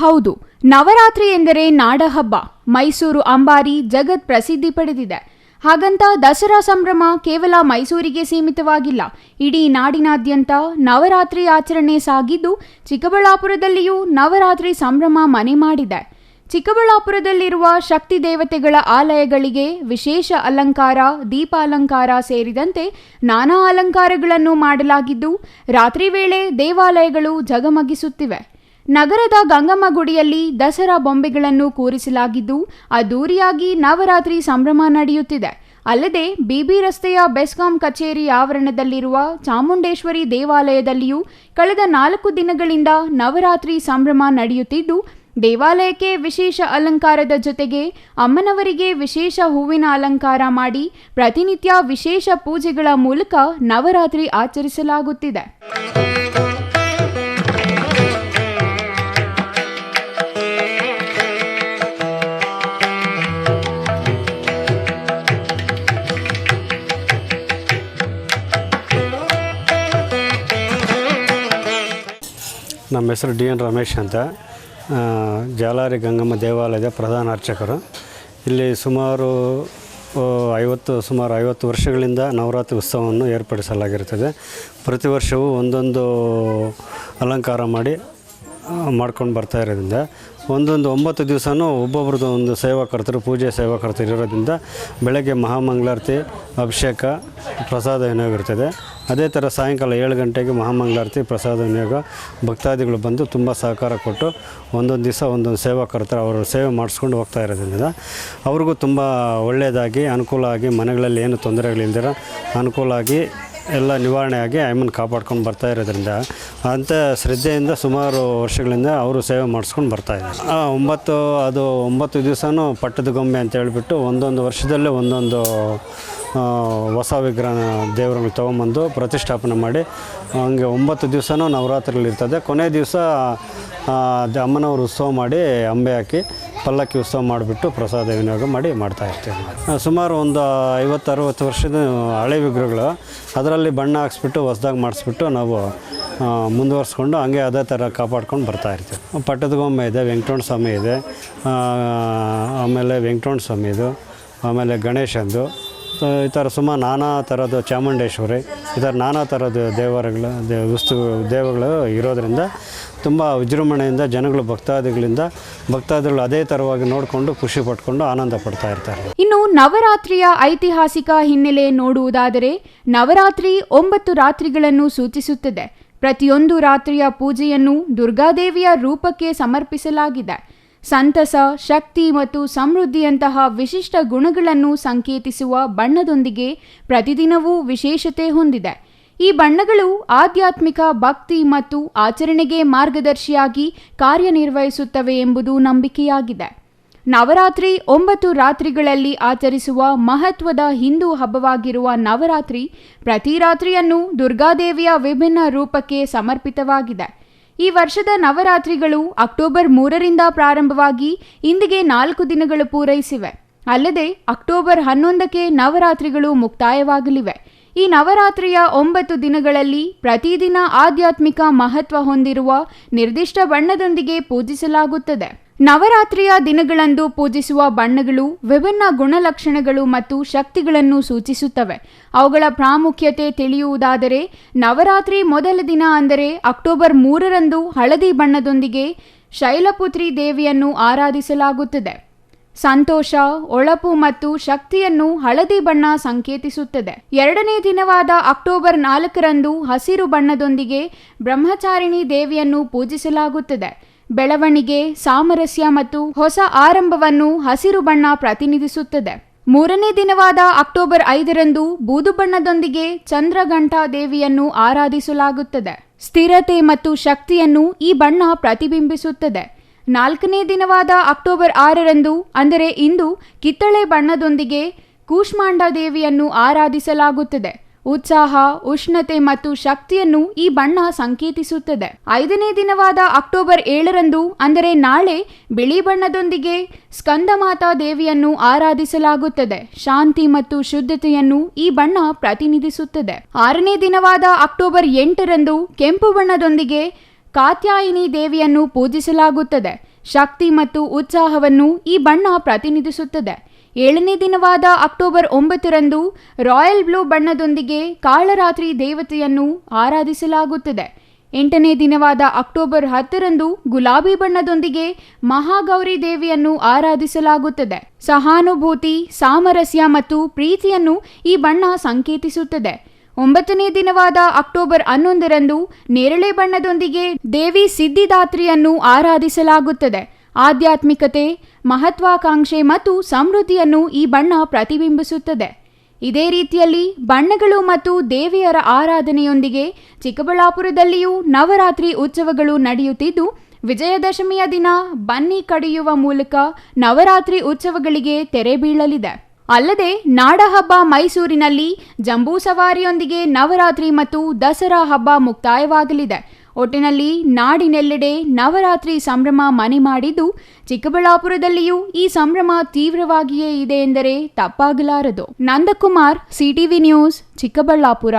ಹೌದು, ನವರಾತ್ರಿ ಎಂದರೆ ನಾಡಹಬ್ಬ ಮೈಸೂರು ಅಂಬಾರಿ ಜಗತ್ ಪ್ರಸಿದ್ಧಿ ಪಡೆದಿದೆ. ಹಾಗಂತ ದಸರಾ ಸಂಭ್ರಮ ಕೇವಲ ಮೈಸೂರಿಗೆ ಸೀಮಿತವಾಗಿಲ್ಲ. ಇಡೀ ನಾಡಿನಾದ್ಯಂತ ನವರಾತ್ರಿ ಆಚರಣೆ ಸಾಗಿದ್ದು, ಚಿಕ್ಕಬಳ್ಳಾಪುರದಲ್ಲಿಯೂ ನವರಾತ್ರಿ ಸಂಭ್ರಮ ಮನೆ ಮಾಡಿದೆ. ಚಿಕ್ಕಬಳ್ಳಾಪುರದಲ್ಲಿರುವ ಶಕ್ತಿ ದೇವತೆಗಳ ಆಲಯಗಳಿಗೆ ವಿಶೇಷ ಅಲಂಕಾರ, ದೀಪಾಲಂಕಾರ ಸೇರಿದಂತೆ ನಾನಾ ಅಲಂಕಾರಗಳನ್ನು ಮಾಡಲಾಗಿದ್ದು, ರಾತ್ರಿ ವೇಳೆ ದೇವಾಲಯಗಳು ಜಗಮಗಿಸುತ್ತಿವೆ. ನಗರದ ಗಂಗಮ್ಮ ಗುಡಿಯಲ್ಲಿ ದಸರಾ ಬೊಂಬೆಗಳನ್ನು ಕೂರಿಸಲಾಗಿದ್ದು, ಅದ್ದೂರಿಯಾಗಿ ನವರಾತ್ರಿ ಸಂಭ್ರಮ ನಡೆಯುತ್ತಿದೆ. ಅಲ್ಲದೆ, ಬಿಬಿ ರಸ್ತೆಯ ಬೆಸ್ಕಾಂ ಕಚೇರಿ ಆವರಣದಲ್ಲಿರುವ ಚಾಮುಂಡೇಶ್ವರಿ ದೇವಾಲಯದಲ್ಲಿಯೂ ಕಳೆದ ನಾಲ್ಕು ದಿನಗಳಿಂದ ನವರಾತ್ರಿ ಸಂಭ್ರಮ ನಡೆಯುತ್ತಿದ್ದು, ದೇವಾಲಯಕ್ಕೆ ವಿಶೇಷ ಅಲಂಕಾರದ ಜೊತೆಗೆ ಅಮ್ಮನವರಿಗೆ ವಿಶೇಷ ಹೂವಿನ ಅಲಂಕಾರ ಮಾಡಿ, ಪ್ರತಿನಿತ್ಯ ವಿಶೇಷ ಪೂಜೆಗಳ ಮೂಲಕ ನವರಾತ್ರಿ ಆಚರಿಸಲಾಗುತ್ತಿದೆ. ನಮ್ಮ ಹೆಸರು ಡಿ ಎನ್ ರಮೇಶ್ ಅಂತ. ಜಾಲಾರಿ ಗಂಗಮ್ಮ ದೇವಾಲಯದ ಪ್ರಧಾನ ಅರ್ಚಕರು. ಇಲ್ಲಿ ಸುಮಾರು ಐವತ್ತು ಸುಮಾರು ಐವತ್ತು ವರ್ಷಗಳಿಂದ ನವರಾತ್ರಿ ಉತ್ಸವವನ್ನು ಏರ್ಪಡಿಸಲಾಗಿರುತ್ತದೆ. ಪ್ರತಿ ವರ್ಷವೂ ಒಂದೊಂದು ಅಲಂಕಾರ ಮಾಡಿ ಮಾಡ್ಕೊಂಡು ಬರ್ತಾ ಇರೋದ್ರಿಂದ, ಒಂದೊಂದು ಒಂಬತ್ತು ದಿವಸವೂ ಒಬ್ಬೊಬ್ರದ್ದು ಒಂದು ಸೇವಾಕರ್ತರು, ಪೂಜೆ ಸೇವಾಕರ್ತರು ಇರೋದ್ರಿಂದ ಬೆಳಗ್ಗೆ ಮಹಾಮಂಗಳಾರತಿ, ಅಭಿಷೇಕ, ಪ್ರಸಾದ ಏನಾಗಿರ್ತದೆ. ಅದೇ ಥರ ಸಾಯಂಕಾಲ ಏಳು ಗಂಟೆಗೆ ಮಹಾಮಂಗಳಾರತಿ ಪ್ರಸಾದ ವಿನಿಯೋಗ ಭಕ್ತಾದಿಗಳು ಬಂದು ತುಂಬ ಸಹಕಾರ ಕೊಟ್ಟು ಒಂದೊಂದು ದಿವಸ ಒಂದೊಂದು ಸೇವಾಕರ್ತರು ಅವರು ಸೇವೆ ಮಾಡಿಸ್ಕೊಂಡು ಹೋಗ್ತಾ ಇರೋದ್ರಿಂದ ಅವ್ರಿಗೂ ತುಂಬ ಒಳ್ಳೆಯದಾಗಿ ಅನುಕೂಲ ಆಗಿ ಮನೆಗಳಲ್ಲಿ ಏನು ತೊಂದರೆಗಳಿಲ್ದಿರ ಅನುಕೂಲ ಆಗಿ ಎಲ್ಲ ನಿವಾರಣೆ ಆಗಿ ಐಮನ್ ಕಾಪಾಡ್ಕೊಂಡು ಬರ್ತಾ ಇರೋದ್ರಿಂದ ಅಂಥ ಶ್ರದ್ಧೆಯಿಂದ ಸುಮಾರು ವರ್ಷಗಳಿಂದ ಅವರು ಸೇವೆ ಮಾಡಿಸ್ಕೊಂಡು ಬರ್ತಾ ಇದ್ದಾರೆ. ಆ, ಒಂಬತ್ತು ಅದು ಒಂಬತ್ತು ದಿವಸನೂ ಪಟ್ಟದ ಗೊಂಬೆ ಅಂತ ಹೇಳಿಬಿಟ್ಟು ಒಂದೊಂದು ವರ್ಷದಲ್ಲೇ ಒಂದೊಂದು ಹೊಸ ವಿಗ್ರಹ ದೇವರನ್ನು ತೊಗೊಂಬಂದು ಪ್ರತಿಷ್ಠಾಪನೆ ಮಾಡಿ, ಹಂಗೆ ಒಂಬತ್ತು ದಿವಸನೂ ನವರಾತ್ರಿಲಿರ್ತದೆ ಕೊನೆ ದಿವಸ ಅಮ್ಮನವರು ಉತ್ಸವ ಮಾಡಿ ಅಂಬೆ ಹಾಕಿ ಪಲ್ಲಕ್ಕಿ ಉತ್ಸವ ಮಾಡಿಬಿಟ್ಟು ಪ್ರಸಾದ ವಿನಿಯೋಗ ಮಾಡಿ ಮಾಡ್ತಾ ಇರ್ತೀವಿ. ಸುಮಾರು ಒಂದು ಐವತ್ತು ಅರುವತ್ತು ವರ್ಷದ ಹಳೆ ವಿಗ್ರಹಗಳು, ಅದರಲ್ಲಿ ಬಣ್ಣ ಹಾಕ್ಸ್ಬಿಟ್ಟು, ಹೊಸ್ದಾಗಿ ಮಾಡಿಸ್ಬಿಟ್ಟು ನಾವು ಮುಂದುವರಿಸ್ಕೊಂಡು ಹಂಗೆ ಅದೇ ಥರ ಕಾಪಾಡ್ಕೊಂಡು ಬರ್ತಾ ಇರ್ತೀವಿ. ಪಟ್ಟದಗೊಮ್ಮೆ ಇದೆ, ವೆಂಕಟರಮಣ ಸ್ವಾಮಿ ಇದೆ ಆಮೇಲೆ ಆಮೇಲೆ ಸ್ವಾಮಿ ಇದು, ಆಮೇಲೆ ಗಣೇಶಂದು ಈ ಥರ ಸುಮಾರು ನಾನಾ ಥರದ ಚಾಮುಂಡೇಶ್ವರಿ, ಈ ಥರ ನಾನಾ ಥರದ ದೇವರುಗಳ, ದೇ, ವಸ್ತು ದೇವಗಳು ಇರೋದರಿಂದ ತುಂಬ ವಿಜೃಂಭಣೆಯಿಂದ ಜನಗಳು, ಭಕ್ತಾದಿಗಳಿಂದ, ಭಕ್ತಾದಿಗಳು ಅದೇ ಥರವಾಗಿ ನೋಡಿಕೊಂಡು ಖುಷಿ ಪಟ್ಕೊಂಡು ಆನಂದ ಪಡ್ತಾ ಇರ್ತಾರೆ. ಇನ್ನು ನವರಾತ್ರಿಯ ಐತಿಹಾಸಿಕ ಹಿನ್ನೆಲೆ ನೋಡುವುದಾದರೆ, ನವರಾತ್ರಿ ಒಂಬತ್ತು ರಾತ್ರಿಗಳನ್ನು ಸೂಚಿಸುತ್ತದೆ. ಪ್ರತಿಯೊಂದು ರಾತ್ರಿಯ ಪೂಜೆಯನ್ನು ದುರ್ಗಾದೇವಿಯ ರೂಪಕ್ಕೆ ಸಮರ್ಪಿಸಲಾಗಿದೆ. ಸಂತಸ, ಶಕ್ತಿ ಮತ್ತು ಸಮೃದ್ಧಿಯಂತಹ ವಿಶಿಷ್ಟ ಗುಣಗಳನ್ನು ಸಂಕೇತಿಸುವ ಬಣ್ಣದೊಂದಿಗೆ ಪ್ರತಿದಿನವೂ ವಿಶೇಷತೆ ಹೊಂದಿದೆ. ಈ ಬಣ್ಣಗಳು ಆಧ್ಯಾತ್ಮಿಕ, ಭಕ್ತಿ ಮತ್ತು ಆಚರಣೆಗೆ ಮಾರ್ಗದರ್ಶಿಯಾಗಿ ಕಾರ್ಯನಿರ್ವಹಿಸುತ್ತವೆ ಎಂಬುದು ನಂಬಿಕೆಯಾಗಿದೆ. ನವರಾತ್ರಿ ಒಂಬತ್ತು ರಾತ್ರಿಗಳಲ್ಲಿ ಆಚರಿಸುವ ಮಹತ್ವದ ಹಿಂದೂ ಹಬ್ಬವಾಗಿರುವ ನವರಾತ್ರಿ ಪ್ರತಿ ರಾತ್ರಿಯನ್ನು ದುರ್ಗಾದೇವಿಯ ವಿಭಿನ್ನ ರೂಪಕ್ಕೆ ಸಮರ್ಪಿತವಾಗಿದೆ. ಈ ವರ್ಷದ ನವರಾತ್ರಿಗಳು ಅಕ್ಟೋಬರ್ ಮೂರರಿಂದ ಪ್ರಾರಂಭವಾಗಿ ಇಂದಿಗೆ ನಾಲ್ಕು ದಿನಗಳು ಪೂರೈಸಿವೆ. ಅಲ್ಲದೆ ಅಕ್ಟೋಬರ್ ಹನ್ನೊಂದಕ್ಕೆ ನವರಾತ್ರಿಗಳು ಮುಕ್ತಾಯವಾಗಲಿವೆ. ಈ ನವರಾತ್ರಿಯ ಒಂಬತ್ತು ದಿನಗಳಲ್ಲಿ ಪ್ರತಿದಿನ ಆಧ್ಯಾತ್ಮಿಕ ಮಹತ್ವ ಹೊಂದಿರುವ ನಿರ್ದಿಷ್ಟ ಬಣ್ಣದೊಂದಿಗೆ ಪೂಜಿಸಲಾಗುತ್ತದೆ. ನವರಾತ್ರಿಯ ದಿನಗಳಂದು ಪೂಜಿಸುವ ಬಣ್ಣಗಳು ವಿಭಿನ್ನ ಗುಣಲಕ್ಷಣಗಳು ಮತ್ತು ಶಕ್ತಿಗಳನ್ನು ಸೂಚಿಸುತ್ತವೆ. ಅವುಗಳ ಪ್ರಾಮುಖ್ಯತೆ ತಿಳಿಯುವುದಾದರೆ, ನವರಾತ್ರಿ ಮೊದಲ ದಿನ ಅಂದರೆ ಅಕ್ಟೋಬರ್ ಮೂರರಂದು ಹಳದಿ ಬಣ್ಣದೊಂದಿಗೆ ಶೈಲಪುತ್ರಿ ದೇವಿಯನ್ನು ಆರಾಧಿಸಲಾಗುತ್ತದೆ. ಸಂತೋಷ, ಒಳಪು ಮತ್ತು ಶಕ್ತಿಯನ್ನು ಹಳದಿ ಬಣ್ಣ ಸಂಕೇತಿಸುತ್ತದೆ. ಎರಡನೇ ದಿನವಾದ ಅಕ್ಟೋಬರ್ ನಾಲ್ಕರಂದು ಹಸಿರು ಬಣ್ಣದೊಂದಿಗೆ ಬ್ರಹ್ಮಚಾರಿಣಿ ದೇವಿಯನ್ನು ಪೂಜಿಸಲಾಗುತ್ತದೆ. ಬೆಳವಣಿಗೆ, ಸಾಮರಸ್ಯ ಮತ್ತು ಹೊಸ ಆರಂಭವನ್ನು ಹಸಿರು ಬಣ್ಣ ಪ್ರತಿನಿಧಿಸುತ್ತದೆ. ಮೂರನೇ ದಿನವಾದ ಅಕ್ಟೋಬರ್ ಐದರಂದು ಬೂದು ಬಣ್ಣದೊಂದಿಗೆ ಚಂದ್ರಘಂಟಾ ದೇವಿಯನ್ನು ಆರಾಧಿಸಲಾಗುತ್ತದೆ. ಸ್ಥಿರತೆ ಮತ್ತು ಶಕ್ತಿಯನ್ನು ಈ ಬಣ್ಣ ಪ್ರತಿಬಿಂಬಿಸುತ್ತದೆ. ನಾಲ್ಕನೇ ದಿನವಾದ ಅಕ್ಟೋಬರ್ ಆರರಂದು, ಅಂದರೆ ಇಂದು ಕಿತ್ತಳೆ ಬಣ್ಣದೊಂದಿಗೆ ಕೂಷ್ಮಾಂಡ ದೇವಿಯನ್ನು ಆರಾಧಿಸಲಾಗುತ್ತದೆ. ಉತ್ಸಾಹ, ಉಷ್ಣತೆ ಮತ್ತು ಶಕ್ತಿಯನ್ನು ಈ ಬಣ್ಣ ಸಂಕೇತಿಸುತ್ತದೆ. ಐದನೇ ದಿನವಾದ ಅಕ್ಟೋಬರ್ ಏಳರಂದು, ಅಂದರೆ ನಾಳೆ, ಬಿಳಿ ಬಣ್ಣದೊಂದಿಗೆ ಸ್ಕಂದಮಾತಾ ದೇವಿಯನ್ನು ಆರಾಧಿಸಲಾಗುತ್ತದೆ. ಶಾಂತಿ ಮತ್ತು ಶುದ್ಧತೆಯನ್ನು ಈ ಬಣ್ಣ ಪ್ರತಿನಿಧಿಸುತ್ತದೆ. ಆರನೇ ದಿನವಾದ ಅಕ್ಟೋಬರ್ ಎಂಟರಂದು, ಕೆಂಪು ಬಣ್ಣದೊಂದಿಗೆ ಕಾತ್ಯಾಯಿನಿ ದೇವಿಯನ್ನು ಪೂಜಿಸಲಾಗುತ್ತದೆ. ಶಕ್ತಿ ಮತ್ತು ಉತ್ಸಾಹವನ್ನು ಈ ಬಣ್ಣ ಪ್ರತಿನಿಧಿಸುತ್ತದೆ. ಏಳನೇ ದಿನವಾದ ಅಕ್ಟೋಬರ್ ಒಂಬತ್ತರಂದು ರಾಯಲ್ ಬ್ಲೂ ಬಣ್ಣದೊಂದಿಗೆ ಕಾಳರಾತ್ರಿ ದೇವತೆಯನ್ನು ಆರಾಧಿಸಲಾಗುತ್ತದೆ. ಎಂಟನೇ ದಿನವಾದ ಅಕ್ಟೋಬರ್ ಹತ್ತರಂದು ಗುಲಾಬಿ ಬಣ್ಣದೊಂದಿಗೆ ಮಹಾಗೌರಿ ದೇವಿಯನ್ನು ಆರಾಧಿಸಲಾಗುತ್ತದೆ. ಸಹಾನುಭೂತಿ, ಸಾಮರಸ್ಯ ಮತ್ತು ಪ್ರೀತಿಯನ್ನು ಈ ಬಣ್ಣ ಸಂಕೇತಿಸುತ್ತದೆ. ಒಂಬತ್ತನೇ ದಿನವಾದ ಅಕ್ಟೋಬರ್ ಹನ್ನೊಂದರಂದು ನೇರಳೆ ಬಣ್ಣದೊಂದಿಗೆ ದೇವಿ ಸಿದ್ಧಿದಾತ್ರಿಯನ್ನು ಆರಾಧಿಸಲಾಗುತ್ತದೆ. ಆಧ್ಯಾತ್ಮಿಕತೆ, ಮಹತ್ವಾಕಾಂಕ್ಷೆ ಮತ್ತು ಸಮೃದ್ಧಿಯನ್ನು ಈ ಬಣ್ಣ ಪ್ರತಿಬಿಂಬಿಸುತ್ತದೆ. ಇದೇ ರೀತಿಯಲ್ಲಿ ಬಣ್ಣಗಳು ಮತ್ತು ದೇವಿಯರ ಆರಾಧನೆಯೊಂದಿಗೆ ಚಿಕ್ಕಬಳ್ಳಾಪುರದಲ್ಲಿಯೂ ನವರಾತ್ರಿ ಉತ್ಸವಗಳು ನಡೆಯುತ್ತಿದ್ದು, ವಿಜಯದಶಮಿಯ ದಿನ ಬನ್ನಿ ಕಡಿಯುವ ಮೂಲಕ ನವರಾತ್ರಿ ಉತ್ಸವಗಳಿಗೆ ತೆರೆ ಬೀಳಲಿದೆ. ಅಲ್ಲದೆ ನಾಡಹಬ್ಬ ಮೈಸೂರಿನಲ್ಲಿ ಜಂಬೂ ಸವಾರಿಯೊಂದಿಗೆ ನವರಾತ್ರಿ ಮತ್ತು ದಸರಾ ಹಬ್ಬ ಮುಕ್ತಾಯವಾಗಲಿದೆ. ಒಟ್ಟಿನಲ್ಲಿ ನಾಡಿನೆಲ್ಲೆಡೆ ನವರಾತ್ರಿ ಸಂಭ್ರಮ ಮನೆ ಮಾಡಿದ್ದು ಚಿಕ್ಕಬಳ್ಳಾಪುರದಲ್ಲಿಯೂ ಈ ಸಂಭ್ರಮ ತೀವ್ರವಾಗಿಯೇ ಇದೆ ಎಂದರೆ ತಪ್ಪಾಗಲಾರದು. Nandakumar, CTV news, Chikkaballapura.